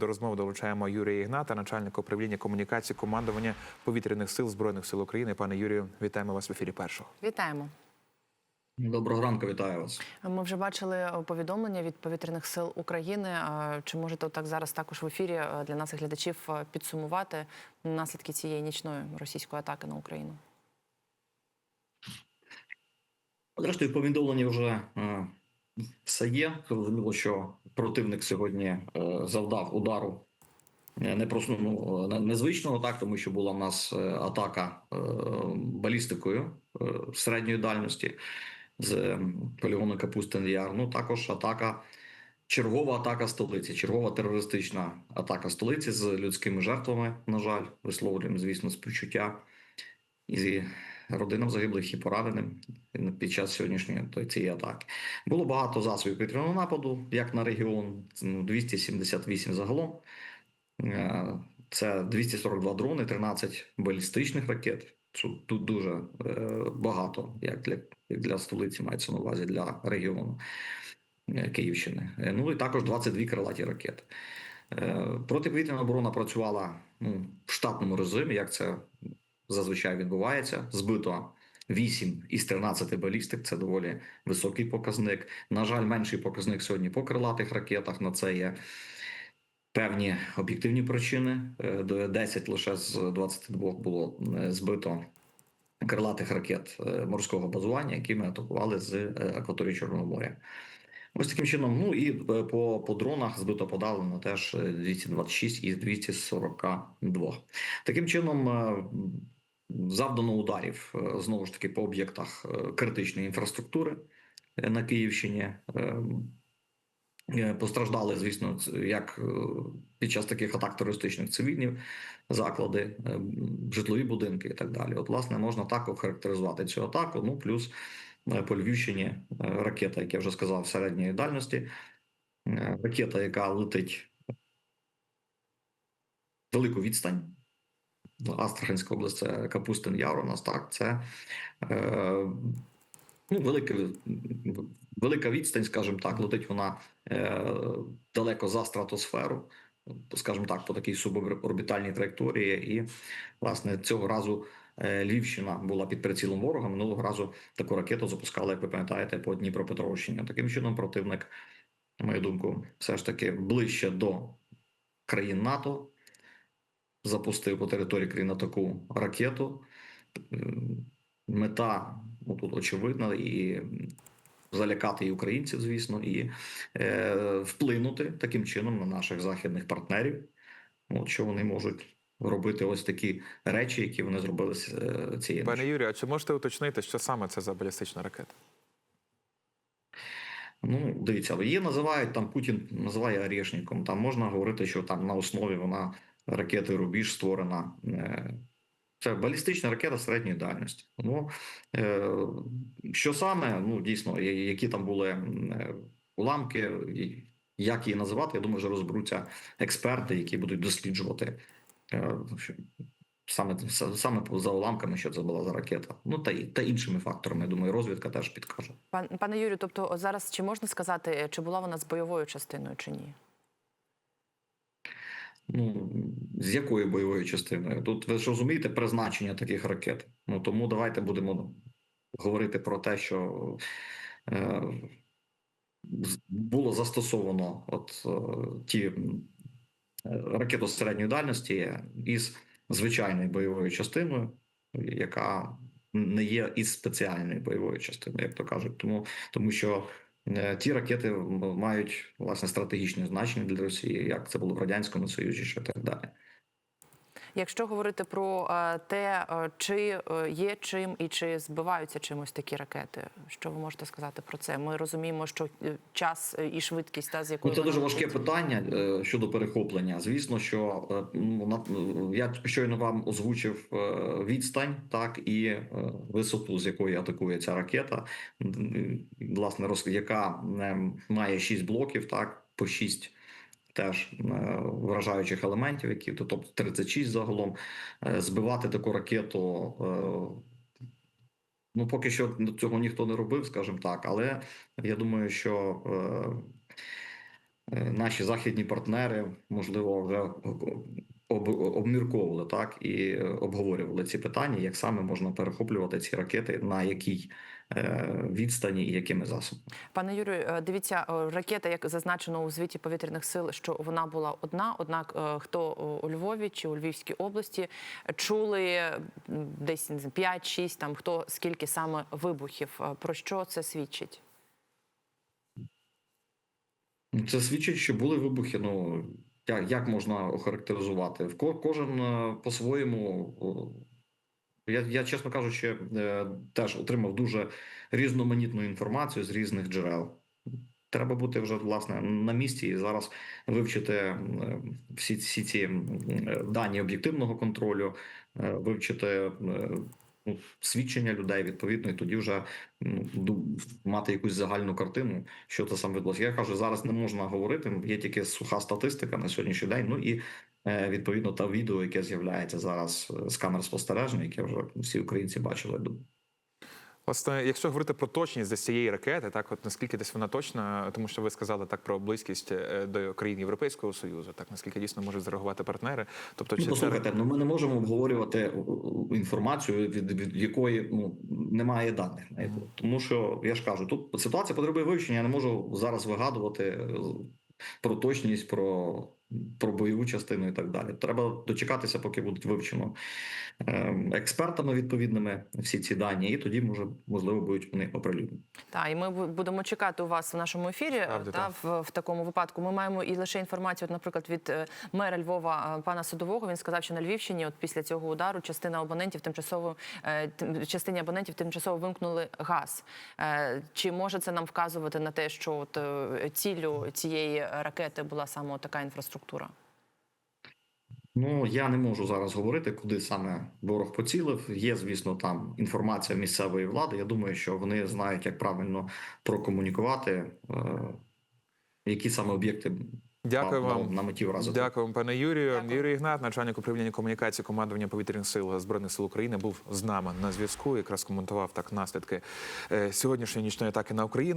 До розмови долучаємо Юрія Ігната, начальника управління комунікації командування повітряних сил збройних сил України. Пане Юрію, вітаємо вас в ефірі. Першого Вітаємо. Доброго ранку, вітаю вас. Ми вже бачили повідомлення від повітряних сил України. Чи можете так зараз також в ефірі е, для наших глядачів е, підсумувати наслідки цієї нічної російської атаки на Україну? Зрештою, повідомлення вже е, все є. Зрозуміло, що противник сьогодні е, завдав удару е, не просто ну, незвичного, так тому що була в нас е, атака е, балістикою е, середньої дальності з е, полігону Капустин Яр. Ну також атака. Чергова атака столиці, чергова терористична атака столиці з людськими жертвами. На жаль, висловлюємо, звісно, співчуття і родинам загиблих і пораненим під час сьогоднішньої цієї атаки. Було багато засобів повітряного нападу, як на регіон, ну, 278 загалом. Е, Це 242 дрони, 13 балістичних ракет. Тут дуже е, багато, як для, як для столиці, мається на увазі для регіону е, Київщини. Ну і також 22 крилаті ракети. Протиповітряна оборона працювала ну, в штатному режимі, як це зазвичай відбувається. Збито 8 із 13 балістик. Це доволі високий показник. На жаль, менший показник сьогодні по крилатих ракетах. На це є певні об'єктивні причини. Е, 10 лише з 22 було е, збито. Крилатих ракет е, морського базування, які ми атакували з е, акваторії Чорного моря. Ось таким чином. Ну і е, по, по дронах збито подалено теж е, 226 із 242. Таким чином е, завдано ударів е, знову ж таки по об'єктах е, критичної інфраструктури е, на Київщині. Е, е, Постраждали, звісно, як під час таких атак терористичних цивільні заклади, е, житлові будинки і так далі. От, власне, можна так охарактеризувати цю атаку. Ну плюс по Львівщині ракета, як я вже сказав, середньої дальності. Ракета, яка летить велику відстань. Астраханська область, це Капустин Яр у нас так. Це е, ну, велика, велика відстань, скажімо так, летить вона е, далеко за стратосферу, скажімо так, по такій суборбітальній траєкторії. І, власне, цього разу е, Львівщина була під прицілом ворога. Минулого разу таку ракету запускали, як ви пам'ятаєте, по Дніпропетровщині. Таким чином, противник, на мою думку, все ж таки ближче до країн НАТО запустив по території країни таку ракету. Е, Мета ну, тут очевидна і залякати і українців, звісно, і е, вплинути таким чином на наших західних партнерів. От що вони можуть робити ось такі речі, які вони зробили з е, цієї пане. Юрію, а чи можете уточнити, що саме це за балістична ракета? Ну, дивіться, її називають там Путін називає Орешником. Там можна говорити, що там на основі вона ракети Рубіж створена. Е, Це балістична ракета середньої дальності. Ну е, що саме, ну дійсно, які там були е, уламки, як її називати, я думаю, вже розберуться експерти, які будуть досліджувати. Саме саме за уламками, що це була за ракета, ну та та іншими факторами. Я думаю, розвідка теж підкаже. Пан пане Юрію, тобто зараз чи можна сказати, чи була вона з бойовою частиною, чи ні? Ну з якою бойовою частиною? Тут ви ж розумієте призначення таких ракет. Ну тому давайте будемо говорити про те, що е, було застосовано от е, ті ракети середньої дальності із звичайною бойовою частиною, яка не є із спеціальною бойовою частиною, як то кажуть. Тому, тому що ті ракети мають власне стратегічне значення для Росії, як це було в радянському Союзі, що так далі. Якщо говорити про е, те, е, чи е, є чим і чи збиваються чимось такі ракети, що ви можете сказати про це? Ми розуміємо, що час і швидкість та з Ну, це дуже важке питання щодо перехоплення. Звісно, що я щойно вам озвучив відстань, так і висоту, з якої атакує ця ракета, власне, яка має 6 блоків, так по 6 теж е, вражаючих елементів, які то тобто 36 загалом. Е, Збивати таку ракету. е, Ну, поки що цього ніхто не робив, скажімо так, але я думаю, що наші західні партнери, можливо, вже об, обмірковували так і е, обговорювали ці питання, як саме можна перехоплювати ці ракети, на якій е, відстані і якими засобами. Пане Юрію, е, дивіться, ракета, як зазначено у звіті повітряних сил, що вона була одна. Однак, хто у Львові чи у Львівській області чули десь 5-6, там хто скільки саме вибухів. Про що це свідчить? Ну, Це свідчить, що були вибухи. Ну як, як можна охарактеризувати? В ко- кожен е, по-своєму. Я, я, чесно кажучи, е, теж отримав дуже різноманітну інформацію з різних джерел. Треба бути вже власне на місці і зараз вивчити е, всі, всі ці е, дані об'єктивного контролю, е, вивчити е, свідчення людей відповідно, і тоді вже ну, мати якусь загальну картину, що це саме відбулося. Я кажу, зараз не можна говорити. Є тільки суха статистика на сьогоднішній день. Ну і е, відповідно та відео, яке з'являється зараз е, з камер спостереження, яке вже всі українці бачили. думаю. Власне, якщо говорити про точність десь цієї ракети, так от наскільки десь вона точна, тому що ви сказали так про близькість е, до країн Європейського союзу, так наскільки дійсно можуть зреагувати партнери. Тобто, Ну, чи це послухайте, ну ми не можемо обговорювати у- у- інформацію, від, від якої ну немає даних. яку. Тому що я ж кажу, тут ситуація потребує вивчення. Я не можу зараз вигадувати е, про точність, про, про бойову частину і так далі. Треба дочекатися, поки будуть вивчено ем, експертами відповідними всі ці дані, і тоді може можливо будуть вони оприлюднені. Та і ми будемо чекати у вас в нашому ефірі. Правда, та так. в, в такому випадку ми маємо і лише інформацію, от, наприклад, від е, мера Львова е, пана Садового. Він сказав, що на Львівщині, от після цього удару, частина абонентів тимчасово е, частині абонентів тимчасово вимкнули газ. Чи може це нам вказувати на те, що от ціллю цієї ракети була саме така інфраструктура? Ну я не можу зараз говорити, куди саме ворог поцілив. Є, звісно, там інформація місцевої влади. Я думаю, що вони знають, як правильно прокомунікувати, е, які саме об'єкти Дякую мав- вам. на меті вразити. Дякую вам, пане Юрію. Дякую. Юрій Ігнат, начальник управління комунікації командування повітряних сил збройних сил України, був з нами на зв'язку. Якраз коментував так наслідки е, сьогоднішньої нічної атаки на Україну.